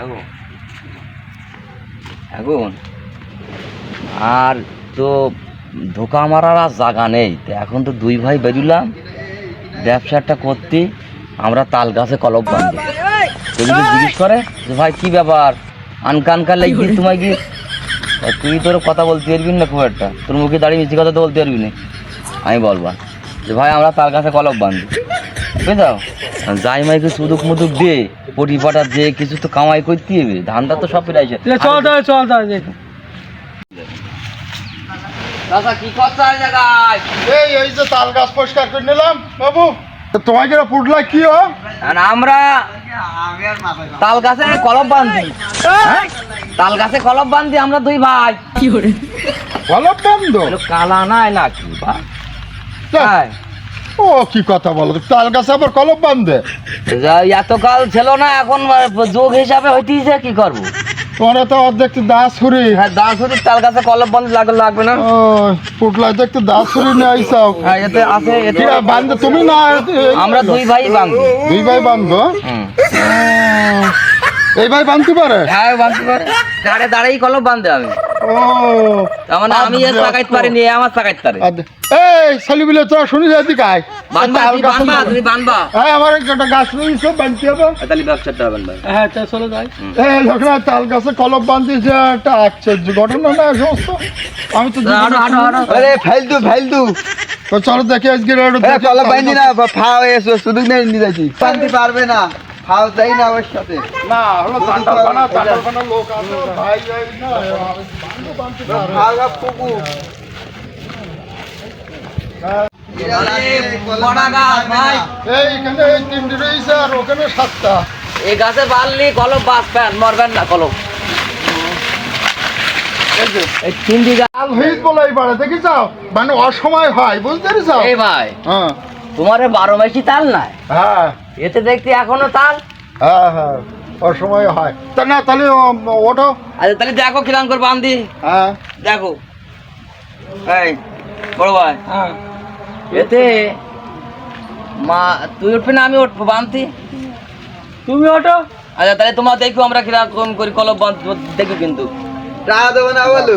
এখন এখন আর তো ধোকা মারার আর জায়গা নেই। এখন তো দুই ভাই বেরুলাম। ব্যবসাটা করতে। আমরা তাল গাছে কলপ বাঁধি তো যদি জিজ্ঞেস করে যে, ভাই, কি ব্যাপার? আনকানকার লাগবি তোমায় কি তুই তোর কথা বলতে পারবি না খুব একটা। তোর মুখে দাঁড়িয়ে মিষ্টি কথা তো বলতে পারবি না। আমি বলবা, যে ভাই, আমরা তাল গাছে কলপ বাঁধি বুঝলাম যাই মাইকে সুদুক মুদুক দিয়ে পটি পাটা দিয়ে কিছু তো কামাই করতে হবে ধানটা তো সব ফিরাইছে চল তাহলে চল তাহলে দাদা কি জায়গায়? এই এই যে তাল গাছ পরিষ্কার করে নিলাম বাবু। তো তোমাকে পুটলা কি ও আর আমরা তাল গাছে কলপ বান্ধি হ্যাঁ? তাল গাছে কলপ বান্ধি আমরা দুই ভাই। কলপ বন্ধ হলো কালা নাই নাকি বা। ও কি কথা বলো? তো তাল গাছে আবার কলপ বান্ধে এতকাল ছিল না এখন যোগ হিসাবে হইতেছে কি করব? তোমরা তো দেখতে হ্যাঁ গাছে কলপ বান্ধি লাগবে লাগবে না। ও পুটলা দেখতে দাস ছুরি নিয়ে আইসাও। হ্যাঁ এতে আছে এতে কি বান্ধে তুমি না আমরা দুই ভাই দুই ভাই এই ভাই বান্ধতে পারে? হ্যাঁ বান্ধতে পারে। দাঁড়ে দাঁড়াই বান্ধে আমি। ও। তার মানে আমি এর তাকাইতে পারিনি এ আমার তাকাইতে পারে। আদ- এই ছেলেগুলো তোরা শুনি যাতি গায় বানবা তাল তুই গাছে বানবা তুমি বানবা। হ্যাঁ আমার একটা গাছ রয়েছে বানতে হবে। তাহলে ব্যবসাটা হবেন ভাই হ্যাঁ চল চলো যাই। এই লোকরা তাল গাছে কলম একটা আশ্চর্য ঘটনা না সমস্ত। আমি তো আরে তো চলো দেখি আজকে বাইনি না শুধু নেই নিয়ে যাচ্ছি পারবে না। যাই না ওর সাথে। না হলো লোক আছে ভাই এই না। পুকু এই গাছে বাড়লি কলম বাস প্যান মরবেন না কলম। এই তিনটি গাছ দেখি যাও মানে অসময় হয় বুঝতে পেরেছ? এই ভাই। হ্যাঁ। তোমার বারো মাসি তাল নাই। হ্যাঁ। এতে দেখতে এখনও তাল? হ্যাঁ হ্যাঁ অসময় হয়। তা না তাহলে ওঠো। আচ্ছা তাহলে দেখো কিরাম করে বান্ধি হ্যাঁ। দেখো। এই বড় ভাই। হ্যাঁ। এতে মা তুই উঠবি না আমি উঠবো বান্ধি তুমি ওটো আচ্ছা তাহলে তোমার দেখো আমরা কীরকম করি কলম বান্ধ দেখি কিন্তু। টাকা দেবো না বলু।